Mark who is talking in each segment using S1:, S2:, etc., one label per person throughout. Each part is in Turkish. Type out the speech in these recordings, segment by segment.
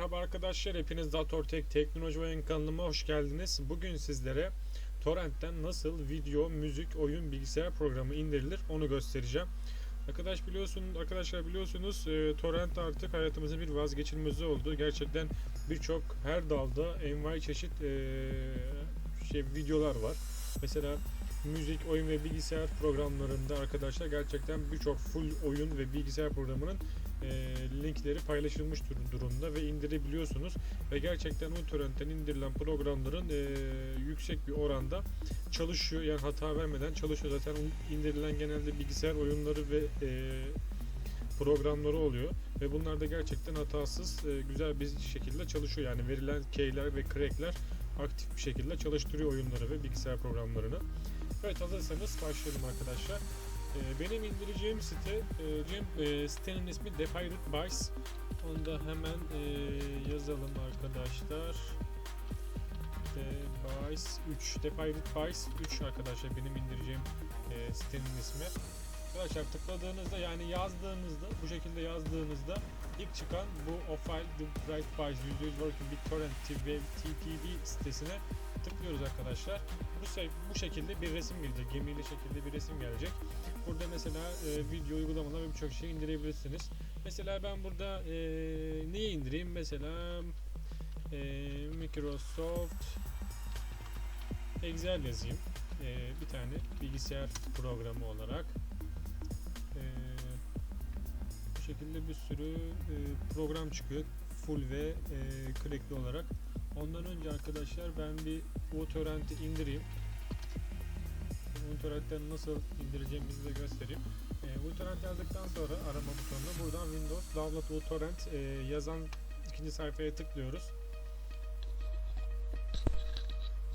S1: arkadaşlar, hepiniz Datortek Teknoloji Oyun kanalıma hoş geldiniz. Bugün sizlere Torrent'ten nasıl video, müzik, oyun, bilgisayar programı indirilir onu göstereceğim. Arkadaş biliyorsun, arkadaşlar biliyorsunuz e, Torrent artık hayatımızın bir vazgeçilmezi oldu. Gerçekten birçok her dalda envai çeşit e, şey videolar var. Mesela müzik, oyun ve bilgisayar programlarında arkadaşlar gerçekten birçok full oyun ve bilgisayar programının linkleri paylaşılmış dur- durumda ve indirebiliyorsunuz. Ve gerçekten uTorrent'ten indirilen programların e, yüksek bir oranda çalışıyor. Yani hata vermeden çalışıyor. Zaten indirilen genelde bilgisayar oyunları ve e, programları oluyor. Ve bunlar da gerçekten hatasız e, güzel bir şekilde çalışıyor. Yani verilen keyler ve crackler aktif bir şekilde çalıştırıyor oyunları ve bilgisayar programlarını. Evet hazırsanız başlayalım arkadaşlar. Ee, benim indireceğim site, e, e, sitenin ismi Pirate Bytes. Onu da hemen e, yazalım arkadaşlar. Bytes 3, The Pirate Bytes 3 arkadaşlar benim indireceğim e, sitenin ismi. Arkadaşlar tıkladığınızda yani yazdığınızda bu şekilde yazdığınızda ilk çıkan bu o file The Pirate Bytes %100 Working BitTorrent TTV sitesine tıklıyoruz arkadaşlar. Bu, bu şekilde bir resim gelecek. Gemili şekilde bir resim gelecek. Burada mesela e, video uygulamalar ve birçok şey indirebilirsiniz. Mesela ben burada e, neyi indireyim? Mesela e, Microsoft Excel yazayım. E, bir tane bilgisayar programı olarak. E, bu şekilde bir sürü e, program çıkıyor. Full ve e, crackli olarak. Ondan önce arkadaşlar ben bir uTorrent'i indireyim. uTorrent'ten nasıl indireceğimizi de göstereyim. E, uTorrent yazdıktan sonra arama butonuna buradan Windows Download uTorrent e, yazan ikinci sayfaya tıklıyoruz.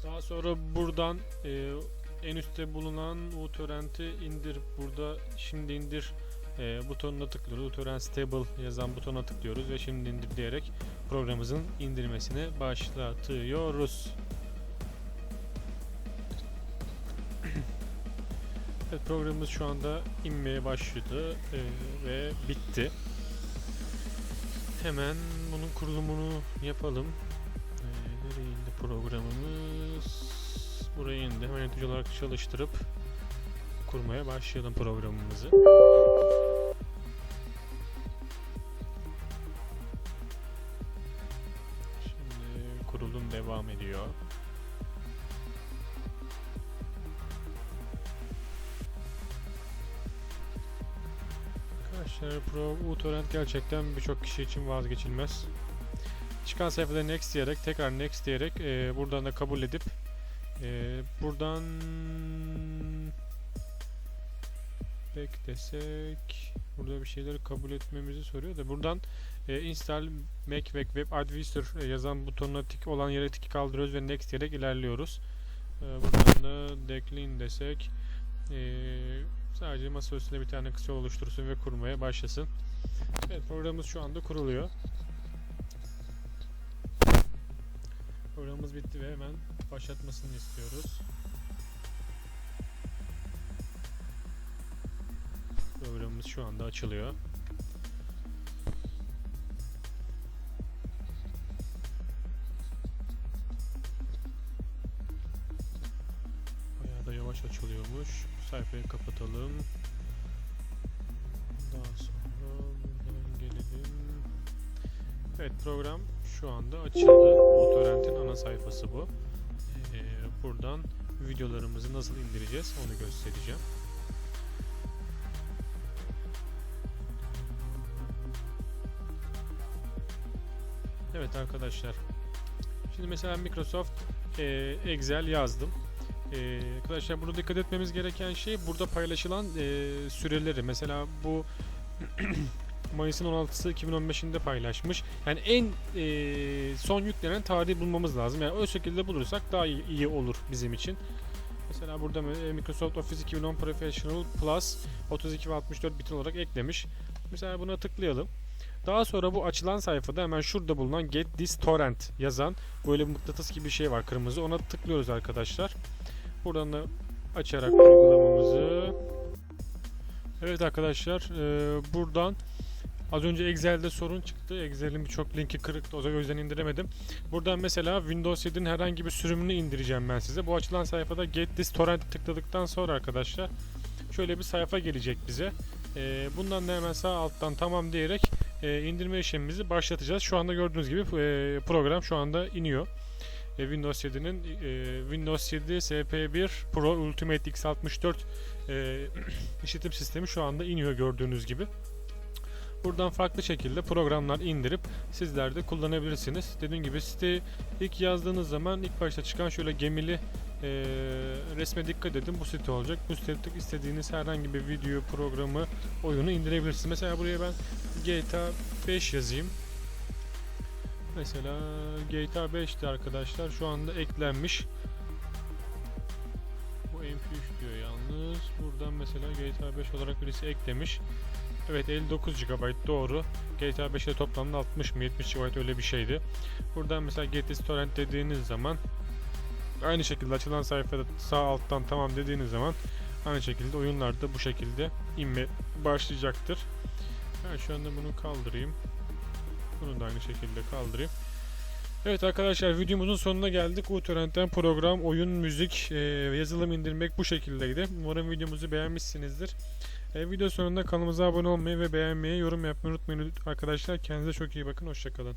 S1: Daha sonra buradan e, en üstte bulunan uTorrent'i indir. Burada şimdi indir e, butonuna tıklıyoruz. uTorrent Stable yazan butona tıklıyoruz ve şimdi indir diyerek programımızın indirmesini başlatıyoruz. Evet programımız şu anda inmeye başladı e, ve bitti. Hemen bunun kurulumunu yapalım. E, nereye indi programımız? Buraya indi. Hemen yönetici olarak çalıştırıp kurmaya başlayalım programımızı. Şimdi kurulum devam ediyor. Arkadaşlar Pro uTorrent gerçekten birçok kişi için vazgeçilmez. Çıkan sayfada next diyerek tekrar next diyerek e, buradan da kabul edip e, buradan back desek burada bir şeyleri kabul etmemizi soruyor da buradan e, install Mac ve Web Advisor e, yazan butonuna tik olan yere tiki kaldırıyoruz ve next diyerek ilerliyoruz. E, buradan da decline desek e, sadece masa üstünde bir tane kısa oluştursun ve kurmaya başlasın. Evet programımız şu anda kuruluyor. Programımız bitti ve hemen başlatmasını istiyoruz. Şu anda açılıyor. Bayağı da yavaş açılıyormuş. Sayfayı kapatalım. Daha sonra buradan gelelim. Evet program şu anda açıldı. uTorrent'in ana sayfası bu. Ee, buradan videolarımızı nasıl indireceğiz onu göstereceğim. Evet arkadaşlar. Şimdi mesela Microsoft e, Excel yazdım. E, arkadaşlar burada dikkat etmemiz gereken şey burada paylaşılan e, süreleri. Mesela bu Mayıs'ın 16'sı 2015'inde paylaşmış. Yani en e, son yüklenen tarihi bulmamız lazım. Yani o şekilde bulursak daha iyi, olur bizim için. Mesela burada Microsoft Office 2010 Professional Plus 32 ve 64 bit olarak eklemiş. Mesela buna tıklayalım. Daha sonra bu açılan sayfada hemen şurada bulunan Get This Torrent yazan böyle mıknatıs gibi bir şey var kırmızı. Ona tıklıyoruz arkadaşlar. Buradan da açarak uygulamamızı Evet arkadaşlar e, buradan Az önce Excel'de sorun çıktı. Excel'in birçok linki kırıktı. O yüzden indiremedim. Buradan mesela Windows 7'nin herhangi bir sürümünü indireceğim ben size. Bu açılan sayfada Get This Torrent tıkladıktan sonra arkadaşlar şöyle bir sayfa gelecek bize. Ee, bundan da hemen sağ alttan tamam diyerek e, indirme işlemimizi başlatacağız. Şu anda gördüğünüz gibi e, program şu anda iniyor. E, Windows 7'nin e, Windows 7 SP1 Pro Ultimate X64 e, işletim sistemi şu anda iniyor gördüğünüz gibi. Buradan farklı şekilde programlar indirip sizler de kullanabilirsiniz. Dediğim gibi site ilk yazdığınız zaman ilk başta çıkan şöyle gemili e, resme dikkat edin. Bu site olacak. Bu sitede istediğiniz herhangi bir video programı, oyunu indirebilirsiniz. Mesela buraya ben GTA 5 yazayım. Mesela GTA 5'ti arkadaşlar. Şu anda eklenmiş. Bu MP3 diyor yalnız. Buradan mesela GTA 5 olarak birisi eklemiş. Evet 59 GB doğru. GTA 5'te toplamda 60 mı 70 GB öyle bir şeydi. Buradan mesela This Torrent dediğiniz zaman aynı şekilde açılan sayfada sağ alttan tamam dediğiniz zaman aynı şekilde oyunlar da bu şekilde inme başlayacaktır. Ben şu anda bunu kaldırayım. Bunu da aynı şekilde kaldırayım. Evet arkadaşlar videomuzun sonuna geldik. uTorrent'ten program, oyun, müzik, e, yazılım indirmek bu şekildeydi. Umarım videomuzu beğenmişsinizdir. E, video sonunda kanalımıza abone olmayı ve beğenmeyi, yorum yapmayı unutmayın arkadaşlar. Kendinize çok iyi bakın. Hoşçakalın.